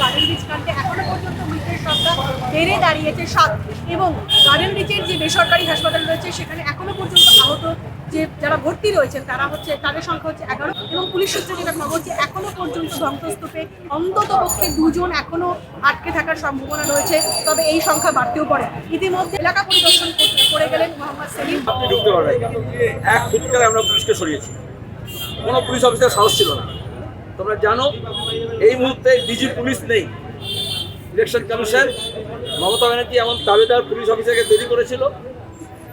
Garden rich এখনও পর্যন্ত মৃতের সংখ্যা বেড়ে দাঁড়িয়েছে সাত। এবং গার্ডেন রিচের যে বেসরকারি হাসপাতাল রয়েছে, সেখানে এখনও পর্যন্ত আহত যে যারা ভর্তি রয়েছেন, তারা হচ্ছে, তাদের সংখ্যা হচ্ছে এগারো। এবং পুলিশ সূত্রে যেটা খবর যে এখনও পর্যন্ত ধ্বংসস্তূপে অন্তত পক্ষে দুজন এখনও আটকে থাকার সম্ভাবনা রয়েছে, তবে এই সংখ্যা বাড়তেও পারে। ইতিমধ্যে এলাকা পরিদর্শন করে গেলেন মোহাম্মদ সেলিম। এক আমরা পুলিশকে সরিয়েছি। কোনো পুলিশ অফিসার সাহস ছিল না। তোমরা জানো, এই মুহূর্তে ডিজি পুলিশ নেই। ইলেকশন কমিশন মমতা ব্যানার্জি এমন দাবিদার পুলিশ অফিসারকে তৈরি করেছিল,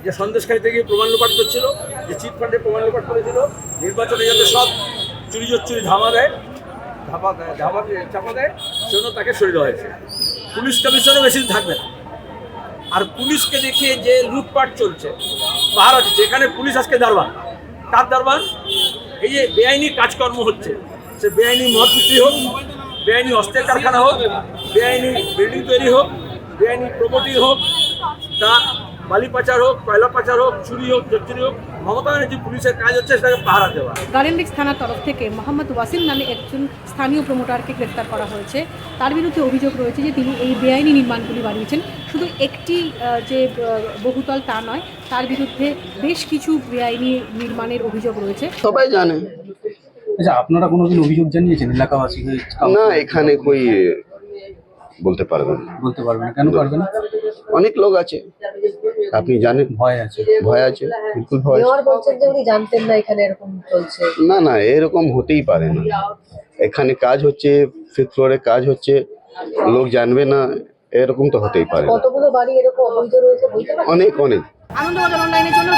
যে সন্দেশখালী থেকে প্রমাণ লোপাট করছিল, যে চিট ফান্ডে প্রমাণ লোপাট করেছিল। নির্বাচনে যাতে সব চুরি চুরি ধামা দেয় ধাপা দেয় দিয়ে চাপা দেয়, সেজন্য তাকে দেওয়া হয়েছে। পুলিশ কমিশনও বেশি থাকবে না। আর পুলিশকে দেখিয়ে যে লুটপাট চলছে পাহারা যেখানে পুলিশ আজকে দারবান তার দারবান এই যে বেআইনি কাজকর্ম হচ্ছে সে বেআইনি মদ বিক্রি হোক বেআইনি অস্ত্রের কারখানা হোক বেআইনি বিল্ডিং তৈরি হোক বেআইনি প্রমোটিং হোক তা বালি পাচার হোক কয়লা পাচার হোক চুরি হোক চুরি হোক মমতা ব্যানার্জি পুলিশের কাজ হচ্ছে সেটাকে পাহারা দেওয়া। গার্ডেন থানার তরফ থেকে মোহাম্মদ ওয়াসিম নামে একজন স্থানীয় প্রমোটারকে গ্রেফতার করা হয়েছে। তার বিরুদ্ধে অভিযোগ রয়েছে যে তিনি এই বেআইনি নির্মাণগুলি বানিয়েছেন। শুধু একটি যে বহুতল তা নয় তার বিরুদ্ধে বেশ কিছু বেআইনি নির্মাণের অভিযোগ রয়েছে। সবাই জানে আচ্ছা আপনারা কোনোদিন অভিযোগ জানিয়েছেন এলাকাবাসী হয়ে না এখানে কই বলতে পারবেন বলতে পারবেন কেন পারবেন না? অনেক লোক আছে। আপনি জানেন? ভয় আছে। ভয় আছে? বিলকুল ভয় আছে। মেয়র বলছেন যে উনি জানতেন না এখানে এরকম চলছে। না না এরকম হতেই পারে না। এখানে কাজ হচ্ছে ফিফথ ফ্লোরে কাজ হচ্ছে লোক জানবে না এরকম তো হতেই পারে কতগুলো বাড়ি এরকম অবৈধ রয়েছে বলতে অনেক অনেক। আনন্দবাজার অনলাইনের জন্য